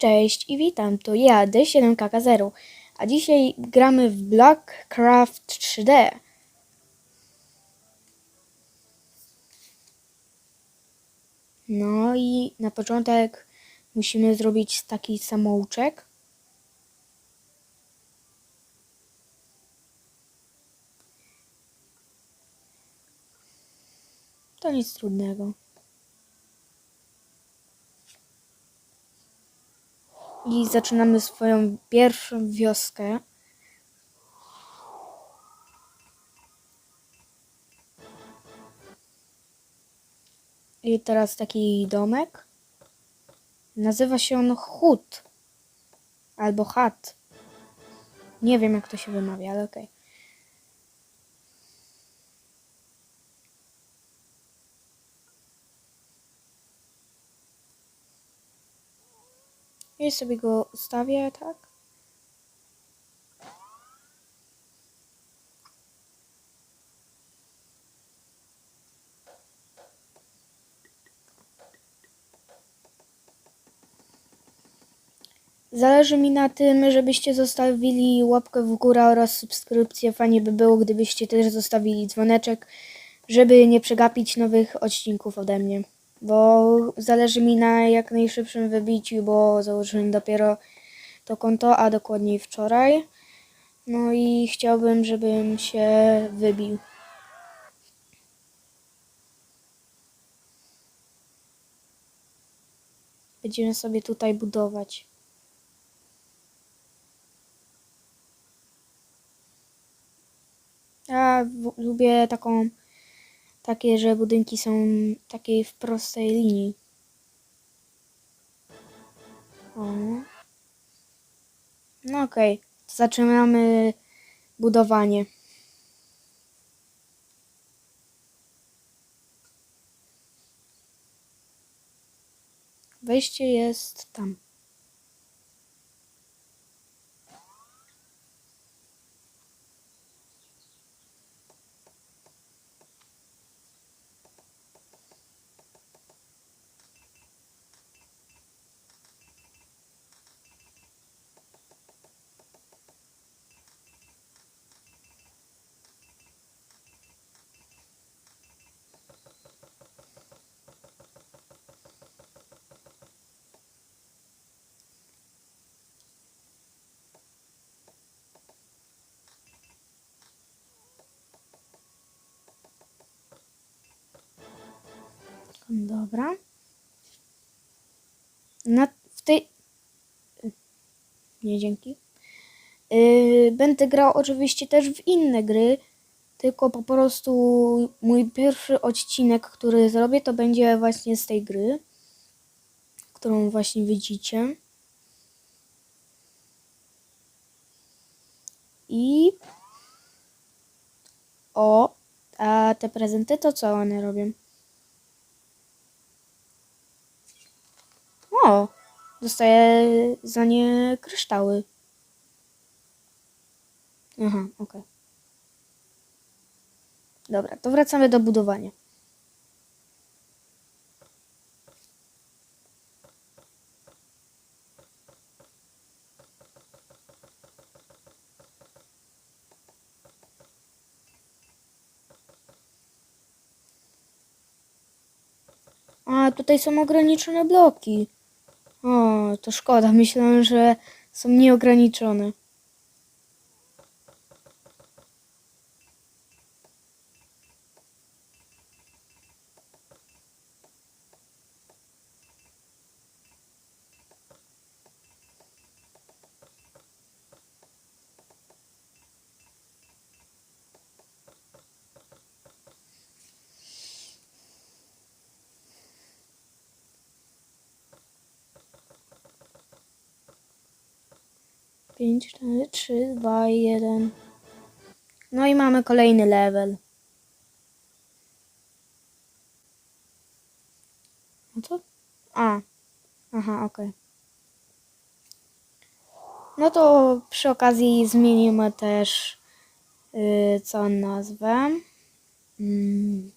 Cześć i witam, to ja, D7KK0, a dzisiaj gramy w Blackcraft 3D. No i na początek musimy zrobić taki samouczek. To nic trudnego. I zaczynamy swoją pierwszą wioskę. I teraz taki domek. Nazywa się on Hut. Albo Hat. Nie wiem jak to się wymawia, ale okej. Sobie go ustawię, tak? Zależy mi na tym, żebyście zostawili łapkę w górę oraz subskrypcję. Fajnie by było, gdybyście też zostawili dzwoneczek, żeby nie przegapić nowych odcinków ode mnie. Bo zależy mi na jak najszybszym wybiciu, bo założyłem dopiero to konto, a dokładniej wczoraj. No i chciałbym, żebym się wybił. Będziemy sobie tutaj budować. Ja lubię taką, takie, że budynki są takiej w prostej linii. O. No okej, to zaczynamy budowanie. Wejście jest tam. Dobra. Na, w tej. Nie, dzięki. Yy, będę grał oczywiście też w inne gry, tylko po prostu mój pierwszy odcinek, który zrobię, to będzie właśnie z tej gry, którą właśnie widzicie. I. O, a te prezenty to co one robią? O, dostaję za nie kryształy. Aha, okej. Dobra, to wracamy do budowania. A, tutaj są ograniczone bloki. O, to szkoda. Myślałem, że są nieograniczone. Pięć, cztery, trzy, dwa, jeden. No i mamy kolejny level. No co? A. Aha, okej. No to przy okazji zmienimy też yy, co nazwę. Mm.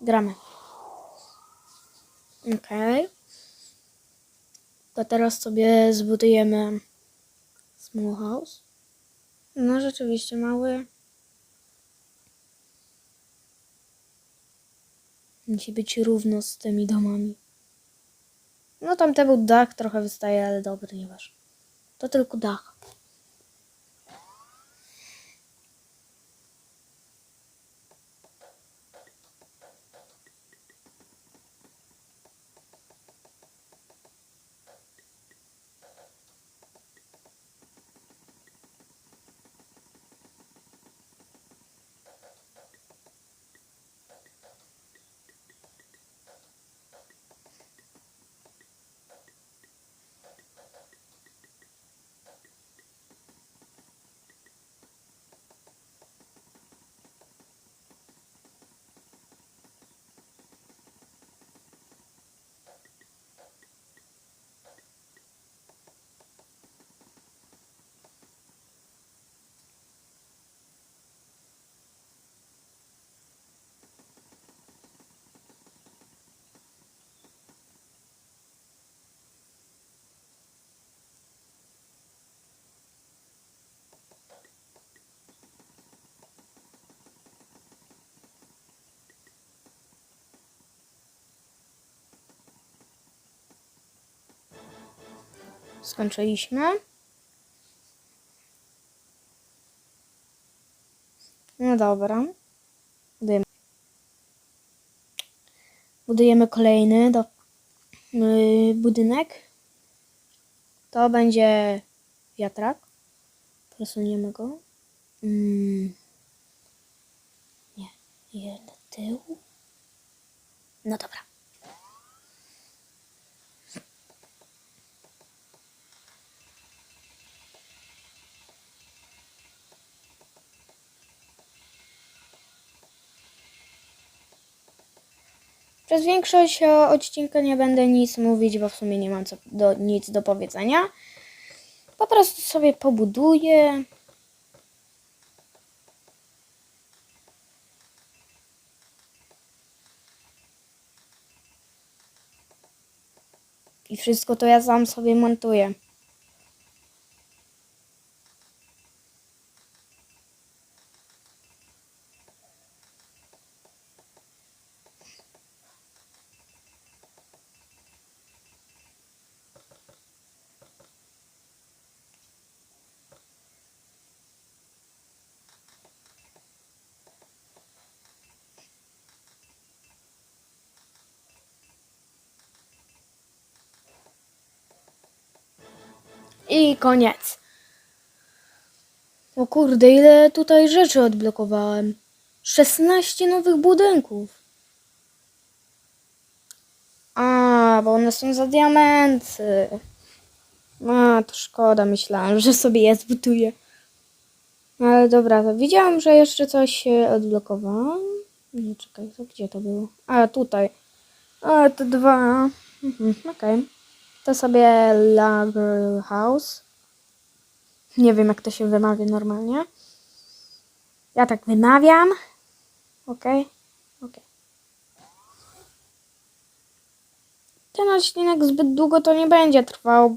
Gramy. Okej. To teraz sobie zbudujemy small house. No rzeczywiście mały. Musi być równo z tymi domami. No tam był dach trochę wystaje, ale dobry, nieważne. To tylko dach. Skończyliśmy. No dobra. Budujemy, Budujemy kolejny do, yy, budynek. To będzie wiatrak. Presuniemy go. Mm. Nie, do tyłu. No dobra. Przez większość e, odcinka nie będę nic mówić, bo w sumie nie mam co do, nic do powiedzenia. Po prostu sobie pobuduję. I wszystko to ja sam sobie montuję. I koniec. O kurde, ile tutaj rzeczy odblokowałem. 16 nowych budynków. A, bo one są za diamenty. A, to szkoda, myślałam, że sobie je zbuduję. Ale dobra, to widziałam, że jeszcze coś się odblokowałam. Nie, czekaj, to gdzie to było? A, tutaj. A, to dwa. Mhm, okej. To sobie Lager House. Nie wiem, jak to się wymawia normalnie. Ja tak wymawiam. Okej, okej. Ten odcinek zbyt długo to nie będzie trwał,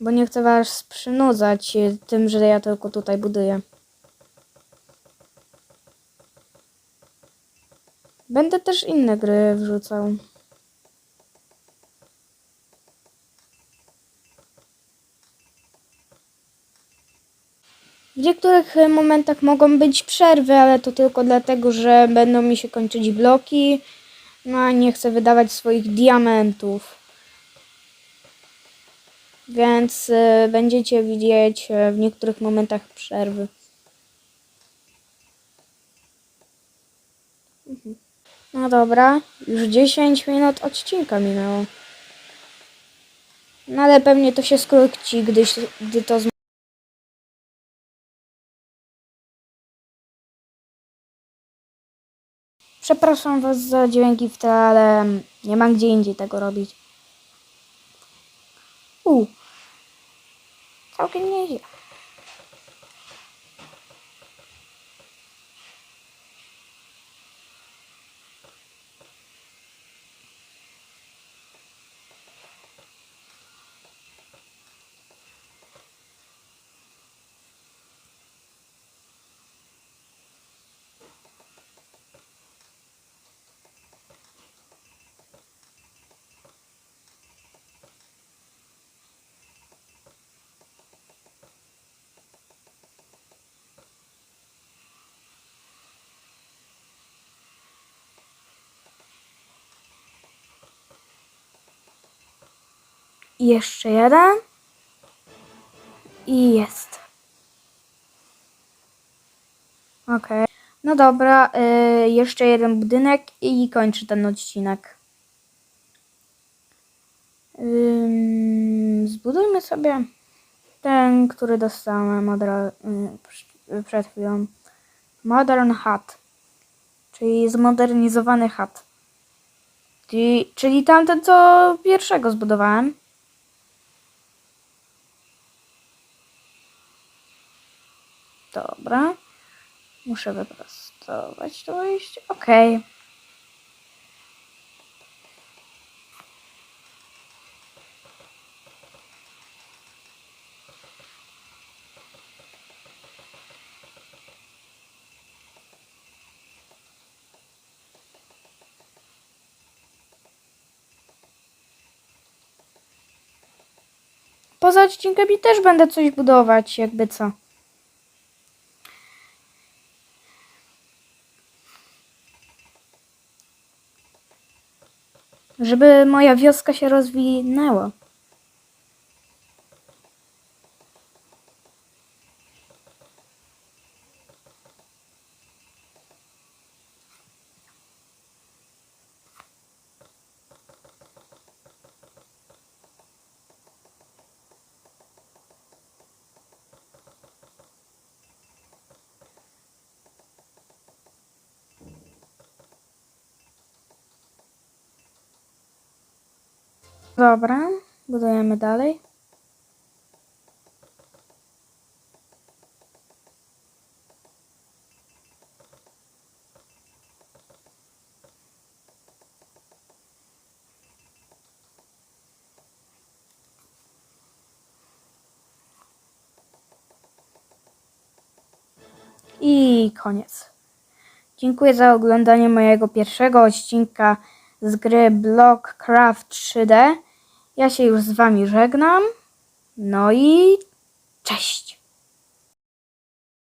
bo nie chcę was przynudzać tym, że ja tylko tutaj buduję. Będę też inne gry wrzucał. W niektórych e, momentach mogą być przerwy, ale to tylko dlatego, że będą mi się kończyć bloki. No a nie chcę wydawać swoich diamentów. Więc e, będziecie widzieć e, w niektórych momentach przerwy. Mhm. No dobra, już 10 minut odcinka minęło. No ale pewnie to się skróci, gdy, gdy to Przepraszam Was za dźwięki w tle, ale nie mam gdzie indziej tego robić. U. Całkiem nieźle. Jeszcze jeden. I jest. Okej. No dobra, y, jeszcze jeden budynek i kończy ten odcinek. Ym, zbudujmy sobie ten, który dostałem od y, przy- przed chwilą. Modern Hut. Czyli zmodernizowany chat. Czyli, czyli tamten, co pierwszego zbudowałem. Dobra. Muszę wyprostować to wejście. Okej. Poza odcinkami też będę coś budować, jakby co. Żeby moja wioska się rozwinęła. Dobra, budujemy dalej. I koniec. Dziękuję za oglądanie mojego pierwszego odcinka z gry Blockcraft 3D. Ja się już z Wami żegnam. No i cześć!